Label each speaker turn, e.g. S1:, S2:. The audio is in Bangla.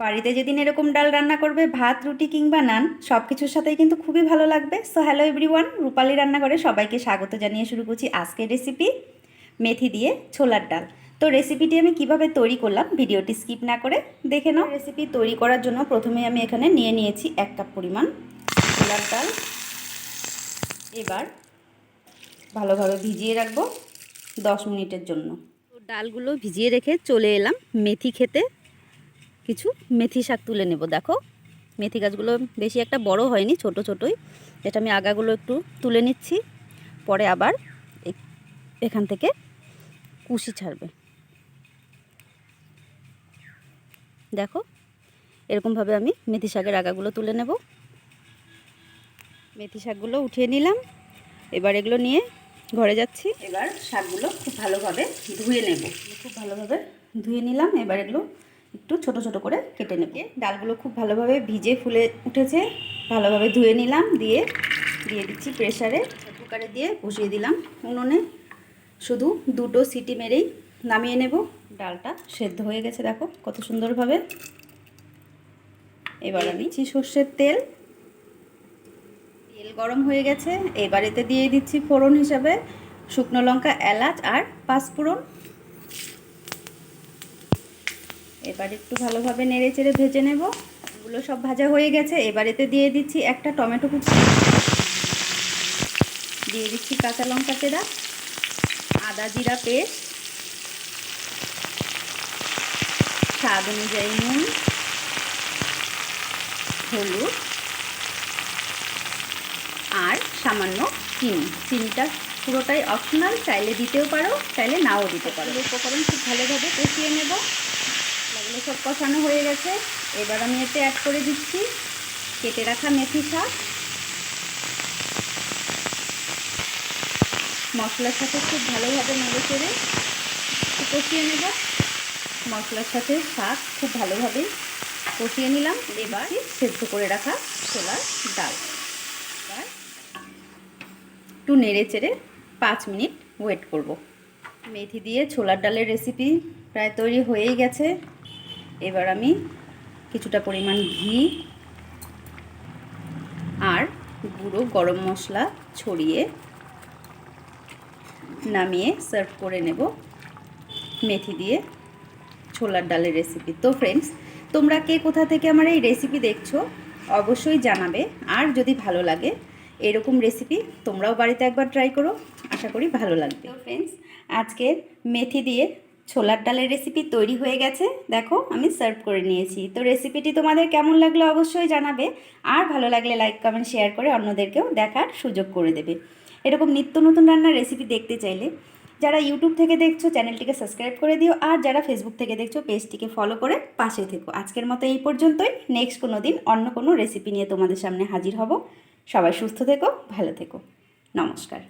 S1: বাড়িতে যেদিন এরকম ডাল রান্না করবে, ভাত, রুটি কিংবা নান সব কিছুর সাথেই কিন্তু খুবই ভালো লাগবে। সো হ্যালো এভরিওয়ান রূপালি রান্নাঘরে সবাইকে স্বাগত জানিয়ে শুরু করছি আজকের রেসিপি মেথি দিয়ে ছোলার ডাল। তো রেসিপিটি আমি কীভাবে তৈরি করলাম ভিডিওটি স্কিপ না করে দেখে নাও। রেসিপি তৈরি করার জন্য প্রথমে আমি এখানে নিয়ে নিয়েছি এক কাপ পরিমাণ ছোলার ডাল। এবার ভালোভাবে ভিজিয়ে রাখব দশ মিনিটের জন্য। ডালগুলো ভিজিয়ে রেখে চলে এলাম মেথি খেতে। কিছু মেথি শাক তুলে নেব, দেখো। মেথি গাছগুলো বেশি একটা বড় হয়নি, ছোট ছোটই। এটা আমি আগাগুলো একটু তুলে নিচ্ছি, পরে আবার এখান থেকে কুশি ছাড়বে। দেখো, এরকমভাবে আমি মেথি শাকের আগাগুলো তুলে নেব। মেথি শাকগুলো উঠিয়ে নিলাম। এবার এগুলো নিয়ে ঘরে যাচ্ছি। এবার শাকগুলো খুব ভালোভাবে ধুয়ে নেব। খুব ভালোভাবে ধুয়ে নিলাম। এবার এগুলো একটু ছোট ছোট করে কেটে নেব। ডালগুলো খুব ভালোভাবে ভিজে ফুলে উঠেছে। ভালোভাবে ধুয়ে নিলাম, দিয়ে দিয়ে দিচ্ছি প্রেশারে কুকারে দিয়ে বসিয়ে দিলাম উনুনে। শুধু দুটো সিটি মেরেই নামিয়ে নেব। ডালটা সেদ্ধ হয়ে গেছে, দেখো কত সুন্দরভাবে। এবার আমি সর্ষের তেল। তেল গরম হয়ে গেছে। এবারেতে দিয়ে দিচ্ছি ফোড়ন হিসাবে। শুকনো লঙ্কা, এলাচ আর পাঁচফোড়ন। এবার একটু ভালোভাবে নেড়ে চেড়ে ভেজে নেব। এগুলো সব ভাজা হয়ে গেছে। এবারেতে দিয়ে দিচ্ছি একটা টমেটো কুচি। দিয়ে দিচ্ছি কাঁচা লঙ্কা চেরা, আদা জিরা পেস্ট, স্বাদ অনুযায়ী নুন, হলুদ, আর সামান্য চিনি। চিনিটা পুরোটাই অপশনাল চাইলে দিতেও পারো, চাইলে নাও দিতে পারো। উপকরণ খুব ভালোভাবে কষিয়ে নেব। এগুলো সব কষানো হয়ে গেছে। এবার আমি এতে অ্যাড করে দিচ্ছি কেটে রাখা মেথি শাক। মশলার সাথে খুব ভালোভাবে নেড়ে চেড়ে কষিয়ে নেব। মশলার সাথে শাক খুব ভালোভাবে কষিয়ে নিলাম। এবার সেদ্ধ করে রাখা ছোলার ডাল। এবার একটু নেড়ে চেড়ে পাঁচ মিনিট ওয়েট করব। মেথি দিয়ে ছোলার ডালের রেসিপি প্রায় তৈরি হয়েই গেছে। এবার আমি কিছুটা পরিমাণ ঘি আর গুঁড়ো গরম মশলা ছড়িয়ে নামিয়ে সার্ভ করে নেব মেথি দিয়ে ছোলার ডালের রেসিপি তো ফ্রেন্ডস তোমরা কে কোথা থেকে আমার এই রেসিপি দেখছ, অবশ্যই জানাবে। আর যদি ভালো লাগে এরকম রেসিপি তোমরাও বাড়িতে একবার ট্রাই করো। আশা করি ভালো লাগবে। ফ্রেন্ডস আজকে মেথি দিয়ে ছোলার ডালের রেসিপি তৈরি হয়ে গেছে। দেখো, আমি সার্ভ করে নিয়েছি। তো রেসিপিটি তোমাদের কেমন লাগল অবশ্যই জানাবে। আর ভালো লাগলে লাইক কমেন্ট শেয়ার করে অন্যদেরকেও দেখার সুযোগ করে দেবে। এরকম নিত্য নতুন রান্নার রেসিপি দেখতে চাইলে যারা ইউটিউব থেকে দেখছ চ্যানেলটিকে সাবস্ক্রাইব করে দিও। আর যারা ফেসবুক থেকে দেখছ পেজটিকে ফলো করে পাশে থেকো। আজকের মতো এই পর্যন্তই। নেক্সট কোনো দিন অন্য কোনো রেসিপি নিয়ে তোমাদের সামনে হাজির হব। সবাই সুস্থ থেকো, ভালো থেকো। নমস্কার।